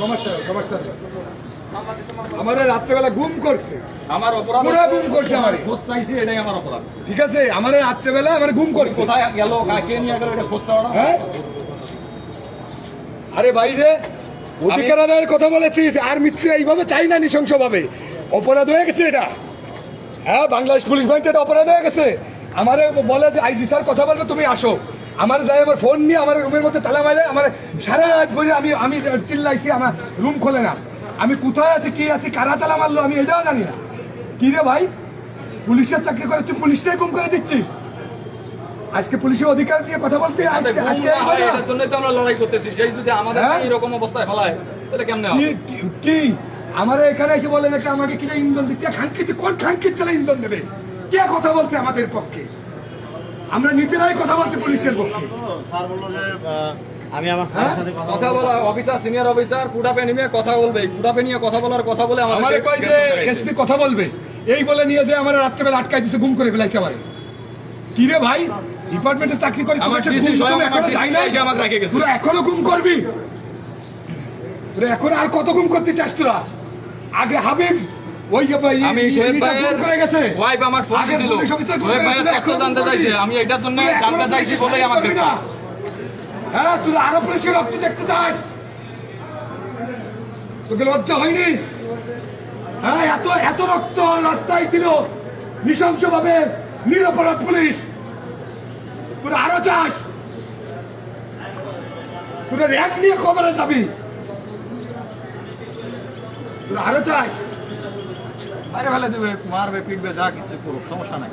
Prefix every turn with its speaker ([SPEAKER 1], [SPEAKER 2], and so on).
[SPEAKER 1] সমস্যা নেই, সমস্যা নেই। রাত্রেবেলা গুম করছে।
[SPEAKER 2] আমার অপরাধ
[SPEAKER 1] পুরা গুম করছে আমারে।
[SPEAKER 2] খোঁজ চাইছি এটাই আমার অপরাধ।
[SPEAKER 1] ঠিক আছে আমারে রাত্রেবেলা আমার গুম করছে।
[SPEAKER 2] কোথায় গেল কাকে নিয়ে গেল এটা খোঁজ চাওয়া
[SPEAKER 1] হ্যাঁ? আরে বাইরে অধিকার আদায়ের কথা বলেছিস আর মৃত্যু এইভাবে চাই না নৃশংসভাবে। অপরাধ হয়ে গেছে এটা। হ্যাঁ বাংলাদেশ পুলিশ বাহিনীতে এটা অপরাধ হয়ে গেছে। আমারে বলে যে আইজি স্যার কথা বলবে তুমি আসো। আমার যাই আমার ফোন নিয়ে আমার রুমের মধ্যে তালা মারে আমার সারা রাত বলে আমি আমি চিল্লাইছি আমার রুম খোলে না। আমি কোথায় আছি কি আছি কারা তালা মারলো আমি এটাও জানি না। কি রে ভাই? পুলিশের চাকরি করে তুই পুলিশটাই গুম করে দিচ্ছিস? আজকে পুলিশের অধিকার নিয়ে কথা বলতে আজকে আজকে?
[SPEAKER 2] এটার জন্যই তো আমরা লড়াই করতেছি। সেই যদি আমাদের
[SPEAKER 1] হ্যাঁ?
[SPEAKER 2] এরকম অবস্থায় ফেলায় তাহলে কেমনে?
[SPEAKER 1] কি? আমার এখানে এসে বলে নাকি আমাকে কিনা ইন্ধন দিচ্ছে? খানকিত কোন খানকিত চালা ইন্ধন দেবে? কে কথা বলছে আমাদের পক্ষে? আমরা নিজেরাই কথা বলছি পুলিশের পক্ষে।
[SPEAKER 3] স্যার বলল যে আমি আমার
[SPEAKER 1] হ্যাঁ?
[SPEAKER 3] সাথে
[SPEAKER 2] কথা বলা অফিসার সিনিয়র অফিসার কুটাপে নিয়ে কথা বলবে। কুটাপে নিয়ে কথা বলার কথা বলে আমাদের
[SPEAKER 1] কয় যে এসপি কথা বলবে। এই বলে নিয়ে যে আমার রাত্রেবেলা আটকাই দিছে গুম করে ফেলাইছে আমারে। কি রে ভাই? ডিপার্টমেন্টে চাকরি করি এখনও
[SPEAKER 2] DC
[SPEAKER 1] যাই না
[SPEAKER 2] এসে আমাকে রেখে গেছে।
[SPEAKER 1] তোরা এখনও গুম করবি? এখন আর কত গুম করতে চাস তোরা? আগে হাবিব ওই যে ভাই
[SPEAKER 2] আমি
[SPEAKER 1] ই-
[SPEAKER 2] ভাইয়ের
[SPEAKER 1] করে গেছে।
[SPEAKER 2] ওয়াইফ আমার ফোন শোয়েব
[SPEAKER 1] করে
[SPEAKER 2] ভাইয়ের তথ্য
[SPEAKER 1] এখনও
[SPEAKER 2] জানতে চাইছে আমি এটার জন্য জানতে চাইছি বলেই আমাকে
[SPEAKER 1] হ্যাঁ তুই আরও পুলিশের রক্ত দেখতে চাস। তোকে লজ্জা হয়নি? হ্যাঁ এত এত রক্ত রাস্তায় দিল নৃশংস ভাবে নিরপরাধ পুলিশ। তোরা আরও চাস। তোরা র্যাঙ্ক নিয়ে খবরে যাবি। আরও চাস
[SPEAKER 2] আরে ভালো দেবে মারবে পিটবে যা কিছু করুক সমস্যা নাই।